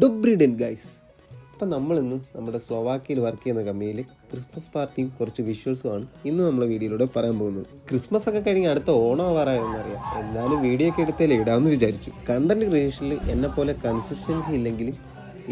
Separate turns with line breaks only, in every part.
ഡുബ്രിഡൻ guys അപ്പം നമ്മളിന്ന് നമ്മുടെ സ്ലോവാക്കിയയിൽ വർക്ക് ചെയ്യുന്ന കമ്പനിയിൽ ക്രിസ്മസ് പാർട്ടിയും കുറച്ച് വിഷ്വൽസും ആണ് ഇന്ന് നമ്മൾ വീഡിയോയിലൂടെ പറയാൻ പോകുന്നത്. ക്രിസ്മസ് ഒക്കെ കഴിഞ്ഞ് അടുത്ത ഓണം ആവാറായെന്ന് അറിയാം. എന്നാലും വീഡിയോ ഒക്കെ എടുത്തേ ഇടാമെന്ന് വിചാരിച്ചു. കണ്ടന്റ് ക്രിയേഷനിൽ എന്നെ പോലെ കൺസിസ്റ്റൻസി ഇല്ലെങ്കിൽ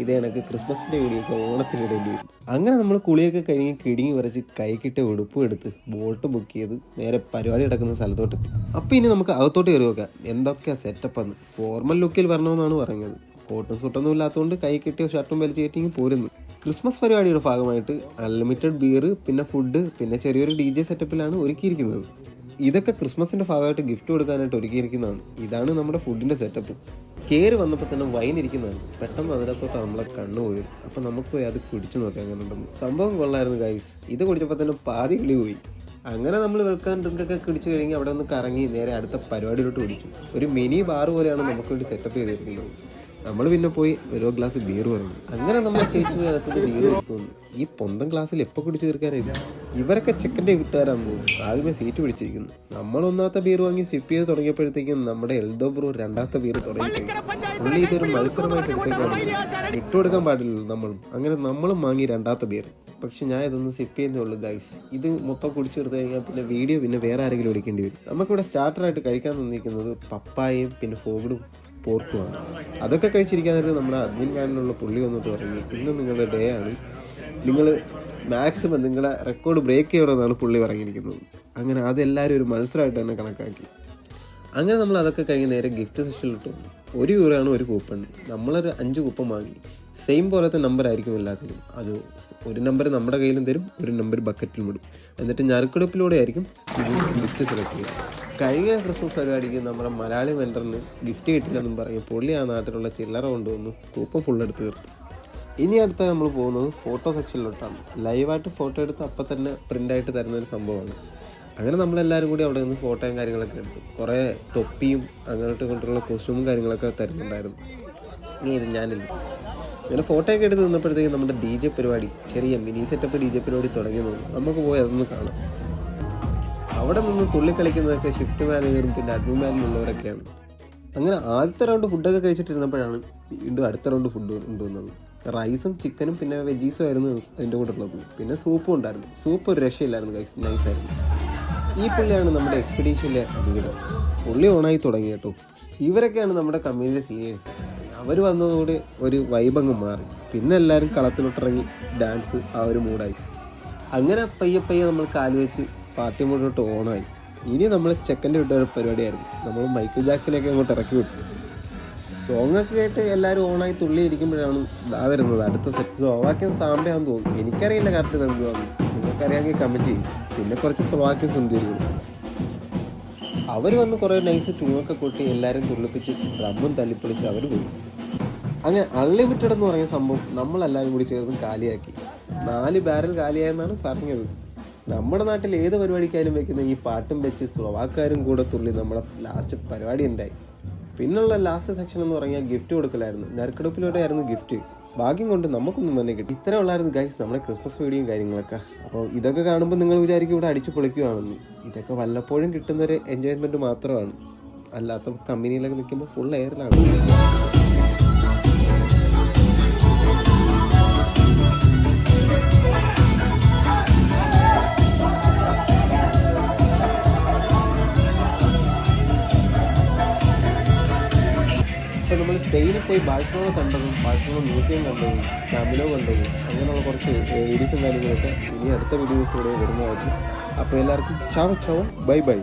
ഇതേ കണക്ക് ക്രിസ്മസിന്റെ വീഡിയോ ഒക്കെ ഓണത്തിനിടേണ്ടി വരും. അങ്ങനെ നമ്മൾ കുളിയൊക്കെ കഴിഞ്ഞ് കിടുങ്ങി വരച്ച് കൈക്കിട്ട് ഉടുപ്പും എടുത്ത് ബോട്ട് ബുക്ക് ചെയ്ത് നേരെ പരിപാടി നടക്കുന്ന സ്ഥലത്തോട്ടെത്തി. അപ്പോൾ ഇനി നമുക്ക് അകത്തോട്ട് കയറി നോക്കാം. എന്തൊക്കെയാണ് സെറ്റപ്പ് എന്ന്. ഫോർമൽ ലുക്കിൽ വരണമെന്നാണ് പറയുന്നത്. കോട്ടും സുട്ടൊന്നും ഇല്ലാത്തതുകൊണ്ട് കൈ കിട്ടിയ ഷർട്ടും വലിച്ചു കയറ്റി പോരുന്നു. ക്രിസ്മസ് പരിപാടിയുടെ ഭാഗമായിട്ട് അൺലിമിറ്റഡ് ബിയർ പിന്നെ ഫുഡ് പിന്നെ ചെറിയൊരു ഡി ജെ സെറ്റപ്പിലാണ് ഒരുക്കിയിരിക്കുന്നത്. ഇതൊക്കെ ക്രിസ്മസിന്റെ ഭാഗമായിട്ട് ഗിഫ്റ്റ് കൊടുക്കാനായിട്ട് ഒരുക്കിയിരിക്കുന്നതാണ്. ഇതാണ് നമ്മുടെ ഫുഡിന്റെ സെറ്റപ്പ് കയറി വന്നപ്പോൾ തന്നെ വൈൻ ഇരിക്കുന്നതാണ്. പെട്ടെന്ന് അതിനകത്തോട്ട് നമ്മളെ കണ്ണു പോയി. അപ്പോൾ നമുക്ക് പോയി അത് കുടിച്ചു നോക്കാം അങ്ങനെ ഉണ്ടെന്ന് സംഭവം കൊള്ളായിരുന്നു ഗൈസ് ഇത് കുടിച്ചപ്പോൾ തന്നെ പാതി കിളി പോയി. അങ്ങനെ നമ്മൾ വെൽക്കാൻ ഡ്രിങ്കൊക്കെ കുടിച്ചു കഴിഞ്ഞ് അവിടെ ഒന്ന് കറങ്ങി നേരെ അടുത്ത പരിപാടിയിലോട്ട് കുടിച്ചു ഒരു മിനി ബാർ പോലെയാണ് നമുക്ക് വേണ്ടി സെറ്റപ്പ് ചെയ്തിരിക്കുന്നത്. നമ്മൾ പിന്നെ പോയി ഓരോ ഗ്ലാസ് ബിയർ പറഞ്ഞു അങ്ങനെ നമ്മൾ ചേച്ചി പോയി അകത്ത് ബിയർ തോന്നുന്നു ഈ പൊന്തം ഗ്ലാസ്സിൽ എപ്പോൾ കുടിച്ച് തീർക്കാനില്ല ഇവരൊക്കെ ചെക്കന്റെ വീട്ടുകാരാന്ന് തോന്നുന്നു. ആദ്യമേ സീറ്റ് പിടിച്ചിരിക്കുന്നു. നമ്മൾ ഒന്നാമത്തെ ബിയർ വാങ്ങി സിപ്പ് ചെയ്ത് തുടങ്ങിയപ്പോഴത്തേക്കും നമ്മുടെ എൽദോ ബ്രോ രണ്ടാമത്തെ ബിയർ തുടങ്ങി പുള്ളി ഇതൊരു മത്സരമായിട്ട് എടുത്തേക്കാണ്. വിട്ടുകൊടുക്കാൻ പാടില്ലല്ലോ നമ്മളും അങ്ങനെ നമ്മളും വാങ്ങി രണ്ടാമത്തെ ബിയർ പക്ഷെ ഞാൻ ഇതൊന്നും സിപ്പ് ചെയ്യുന്നേ ഉള്ളൂ ഗൈസ് ഇത് മൊത്തം കുടിച്ചു തീർത്ത് കഴിഞ്ഞാൽ പിന്നെ വീഡിയോ പിന്നെ വേറെ ആരെങ്കിലും എടുക്കേണ്ടി വരും. നമുക്കിവിടെ സ്റ്റാർട്ടറായിട്ട് കഴിക്കാൻ തന്നിരിക്കുന്നത് പപ്പായയും പിന്നെ ഫോഗഡും പോർക്കുമാണ് അതൊക്കെ കഴിച്ചിരിക്കാൻ നമ്മുടെ അഡ്മിൻ കാനിലുള്ള പുള്ളി വന്നിട്ട് പറഞ്ഞു ഇന്ന് നിങ്ങളുടെ ഡേ ആണ്. നിങ്ങൾ മാക്സിമം നിങ്ങളെ റെക്കോർഡ് ബ്രേക്ക് ചെയ്യണമെന്നാണ് പുള്ളി പറഞ്ഞിരിക്കുന്നത്. അങ്ങനെ അതെല്ലാവരും ഒരു മത്സരമായിട്ട് തന്നെ കണക്കാക്കി. അങ്ങനെ നമ്മൾ അതൊക്കെ കഴിഞ്ഞ് നേരെ ഗിഫ്റ്റ് സെഷനിലിട്ടു ഒരു യൂറോയാണ് ഒരു കൂപ്പൺ. നമ്മളൊരു അഞ്ച് കൂപ്പൺ വാങ്ങി. സെയിം പോലത്തെ നമ്പർ ആയിരിക്കും എല്ലാത്തിനും അത് ഒരു നമ്പർ നമ്മുടെ കയ്യിലും തരും ഒരു നമ്പർ ബക്കറ്റിലും വിടും എന്നിട്ട് ഞറുക്കെടുപ്പിലൂടെ ആയിരിക്കും ഗിഫ്റ്റ് സെലക്ട് ചെയ്യുക. കഴിഞ്ഞ ക്രിസ്മസ് പരിപാടിക്ക് നമ്മുടെ മലയാളി വെണ്ടറിന് ഗിഫ്റ്റ് കിട്ടില്ലെന്നും പറഞ്ഞ് പൊള്ളി ആ നാട്ടിലുള്ള ചില്ലറ കൊണ്ടുവന്നു കൂപ്പ ഫുൾ എടുത്ത് തീർത്തു. ഇനി അടുത്ത നമ്മൾ പോകുന്നത് ഫോട്ടോ സെക്ഷനിലോട്ടാണ് ലൈവായിട്ട് ഫോട്ടോ എടുത്ത് അപ്പം തന്നെ പ്രിന്റായിട്ട് തരുന്ന ഒരു സംഭവമാണ്. അങ്ങനെ നമ്മളെല്ലാവരും കൂടി അവിടെ നിന്ന് ഫോട്ടോയും കാര്യങ്ങളൊക്കെ എടുത്തു. കുറേ തൊപ്പിയും അങ്ങോട്ടും ഇങ്ങോട്ടുള്ള കോസ്റ്റ്യൂമും കാര്യങ്ങളൊക്കെ തരുന്നുണ്ടായിരുന്നു. ഇനി ഇത് ഞാനില്ല. അങ്ങനെ ഫോട്ടോ ഒക്കെ എടുത്ത് നിന്നപ്പോഴത്തേക്കും നമ്മുടെ ഡി ജെ പരിപാടി ചെറിയ മിനി സെറ്റപ്പ് ഡി ജെ പരിപാടി തുടങ്ങി നിന്നു നമുക്ക് പോയി അതൊന്ന് കാണാം. അവിടെ നിന്ന് തുള്ളി കളിക്കുന്നതൊക്കെ ഷിഫ്റ്റ് മാനേജറും പിന്നെ അഡ്മിൻ മാനിലുള്ളവരൊക്കെയാണ് അങ്ങനെ ആദ്യത്തെ റൗണ്ട് ഫുഡൊക്കെ കഴിച്ചിട്ടിരുന്നപ്പോഴാണ് വീണ്ടും അടുത്ത റൗണ്ട് ഫുഡ് കൊണ്ടുവന്നത് റൈസും ചിക്കനും പിന്നെ വെജീസും ആയിരുന്നു അതിന്റെ കൂടെ ഉള്ളത്. പിന്നെ സൂപ്പും ഉണ്ടായിരുന്നു. സൂപ്പ് ഒരു രക്ഷയില്ലായിരുന്നു ഗൈസ് നൈസായിരുന്നു ഈ പുള്ളിയാണ് നമ്മുടെ എക്സ്പെഡീഷനിലെ ലീഡർ പുള്ളി ഓണായി തുടങ്ങി കേട്ടോ. ഇവരൊക്കെയാണ് നമ്മുടെ കമ്പനിയിലെ സീനിയേഴ്സ് അവർ വന്നതോടെ ഒരു വൈബങ്ങ് മാറി. പിന്നെ എല്ലാവരും കളത്തിലോട്ടിറങ്ങി ഡാൻസ് ആ ഒരു മൂഡായി അങ്ങനെ പയ്യെ പയ്യെ നമ്മൾ കാൽ വെച്ച് പാർട്ടി മൂഡിലോട്ട് ഓണായി ഇനി നമ്മൾ ചെക്കന്റെ വിട്ട ഒരു പരിപാടിയായിരുന്നു. നമ്മൾ മൈക്കിൾ ജാക്സനെയൊക്കെ അങ്ങോട്ട് ഇറക്കി വിട്ടു. സോങ് ഒക്കെ കേട്ട് എല്ലാവരും ഓണായി തുള്ളിയിരിക്കുമ്പോഴാണ് ഇതാ വരുന്നത്. അടുത്ത സെറ്റ് സ്ലോവാക്യൻ സാമ്പയാന്ന് തോന്നുന്നു. എനിക്കറിയില്ല കറക്റ്റ് എന്തുവാന്ന് നിങ്ങൾക്കറിയാമെങ്കിൽ കമന്റ് ചെയ്യും. പിന്നെ കുറച്ച് സ്ലോവാക്യൻ സുന്ദരികളും. അവർ വന്ന് കുറേ നൈസ് ട്യൂണൊക്കെ കൂട്ടി എല്ലാവരും തുള്ളിപ്പിച്ച് ഡ്രമ്മും തല്ലിപ്പൊളിച്ച് അവർ പോയി. അങ്ങനെ അൺലിമിറ്റഡ് എന്ന് പറയുന്ന സംഭവം നമ്മളെല്ലാവരും കൂടി ചേർന്ന് കാലിയാക്കി. നാല് ബാരൽ കാലിയായെന്നാണ് പറഞ്ഞത്. നമ്മുടെ നാട്ടിൽ ഏത് പരിപാടിക്കായാലും വെക്കുന്ന ഈ പാട്ടും വെച്ച് സ്ലോവാക്കാരും കൂടെ തുള്ളി നമ്മുടെ ലാസ്റ്റ് പരിപാടി ഉണ്ടായി. പിന്നുള്ള ലാസ്റ്റ് സെക്ഷൻ എന്ന് പറഞ്ഞാൽ ഗിഫ്റ്റ് കൊടുക്കലായിരുന്നു. നറുക്കെടുപ്പിലൂടെ ആയിരുന്നു ഗിഫ്റ്റ് ഭാഗ്യം കൊണ്ട് നമുക്കൊന്നും തന്നെ കിട്ടി. ഇത്ര ഉള്ളായിരുന്നു ഗൈസ് നമ്മുടെ ക്രിസ്മസ് വീഡിയോയും കാര്യങ്ങളൊക്കെ. അപ്പോൾ ഇതൊക്കെ കാണുമ്പോൾ നിങ്ങൾ വിചാരിക്കും ഇവിടെ അടിച്ചു പൊളിക്കുകയാണെന്ന് ഇതൊക്കെ വല്ലപ്പോഴും കിട്ടുന്നൊരു എൻജോയ്മെന്റ് മാത്രമാണ്. അല്ലാത്ത കമ്പനിയിലൊക്കെ നിൽക്കുമ്പോൾ ഫുൾ എയറിലാണ് സ്പെയിനിൽ പോയി ബാഴ്സലോണ കണ്ടതും ബാഴ്സലോണ മ്യൂസിയം കണ്ടതും ക്യാമിലോ കണ്ടതും അങ്ങനെയുള്ള കുറച്ച് വീഡിയോസും കാര്യങ്ങളൊക്കെ ഇനി അടുത്ത വീഡിയോസ് ഇവിടെ വരുന്നതായിരിക്കും. അപ്പോൾ എല്ലാവർക്കും ചാവ ചാവ ബൈ ബൈ.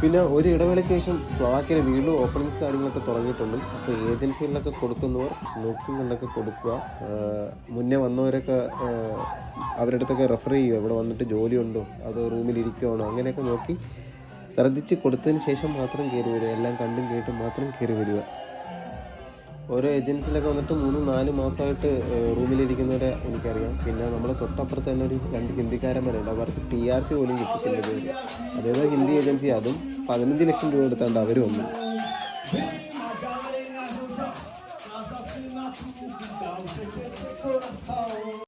പിന്നെ ഒരു ഇടവേളയ്ക്ക് ശേഷം സ്ലോവാക്കിയ വീണ്ടും ഓപ്പണിങ്സ് കാര്യങ്ങളൊക്കെ തുടങ്ങിയിട്ടുണ്ട്. അപ്പോൾ ഏജൻസികളിലൊക്കെ കൊടുക്കുന്നവർ നോക്കിങ്ങളിലൊക്കെ കൊടുക്കുക. മുന്നേ വന്നവരൊക്കെ അവരുടെ അടുത്തൊക്കെ റെഫർ ചെയ്യുക. ഇവിടെ വന്നിട്ട് ജോലിയുണ്ടോ? അതോ റൂമിൽ ഇരിക്കുവാണോ? അങ്ങനെയൊക്കെ നോക്കി ശ്രദ്ധിച്ച് കൊടുത്തതിന് ശേഷം മാത്രം കയറി വരിക. എല്ലാം കണ്ടും കേട്ടും മാത്രം കയറി വരിക. ഓരോ ഏജൻസിലൊക്കെ വന്നിട്ട് മൂന്ന് നാല് മാസമായിട്ട് റൂമിലിരിക്കുന്നവരെ എനിക്കറിയാം. പിന്നെ നമ്മൾ തൊട്ടപ്പുറത്ത് തന്നെ ഒരു രണ്ട് ഹിന്ദിക്കാരന്മാരുണ്ട് അവർക്ക് ടി ആർ സി പോലും കിട്ടത്തില്ല അതേപോലെ ഹിന്ദി ഏജൻസി അതും പതിനഞ്ച് ലക്ഷം രൂപ എടുത്താണ്ട് അവർ വന്നു.